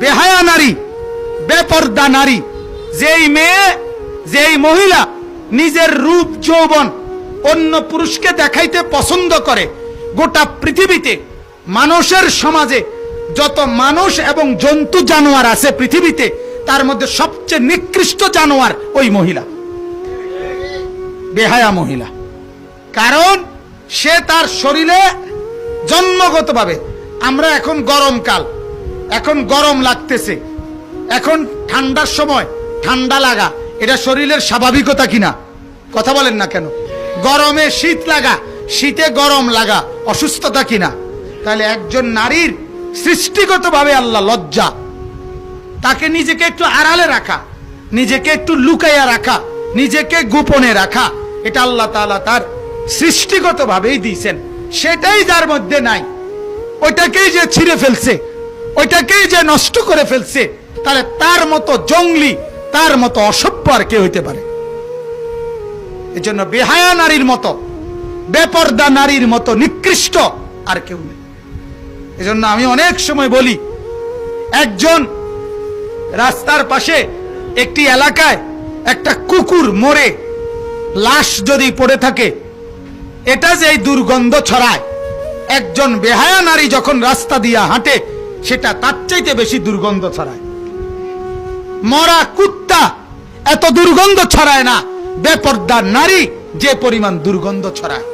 বেহায়া নারী, বেপর্দা নারী, যেই মেয়ে, যেই মহিলা নিজের রূপ, যৌবন অন্য পুরুষকে দেখাইতে পছন্দ করে, গোটা পৃথিবীতে, মানুষের সমাজে যত মানুষ এবং জন্তু জানোয়ার আছে পৃথিবীতে, তার মধ্যে সবচেয়ে নিকৃষ্ট জানোয়ার ওই মহিলা। বেহায়া মহিলা। কারণ সে তার শরীরে জন্মগতভাবে, আমরা এখন গরমকাল এখন গরম লাগতেছে। এখন ঠান্ডার সময় ঠান্ডা লাগা, এটা শরীরের স্বাভাবিকতা কিনা? কথা বলেন না কেন? গরমে শীত লাগা, শীতে গরম লাগা, অসুস্থতা কিনা? তাহলে একজন নারীর সৃষ্টিগতভাবে আল্লাহ লজ্জা। তাকে নিজেকে একটু আড়ালে রাখা, নিজেকে একটু লুকাইয়া রাখা, নিজেকে গোপনে রাখা, এটা আল্লাহ তাআলা তার সৃষ্টিগত ভাবেই দিয়েছেন। সেটাই যার মধ্যে নাই। ওইটাকেই যে ছিঁড়ে ফেলছে। ওইটাকেই যে নষ্ট করে ফেলছে, তাহলে তার মতো জঙ্গলি, তার মতো অসভ্য আর কে হইতে পারে? এজন্য বেহায়া নারীর মতো, বেপর্দা নারীর মতো নিকৃষ্ট আর কেউ নেই। এজন্য আমি অনেক সময় বলি, একজন রাস্তার পাশে একটি এলাকায় একটা কুকুর মরে, লাশ যদি পড়ে থাকে, এটা যে দুর্গন্ধ ছড়ায়, একজন বেহায়া নারী যখন রাস্তা দিয়া হাঁটে সেটা তার চাইতে বেশি দুর্গন্ধ ছড়ায়। মরা কুত্তা এত দুর্গন্ধ ছড়ায় না। বেপর্দা নারী যে পরিমাণ দুর্গন্ধ ছড়ায়।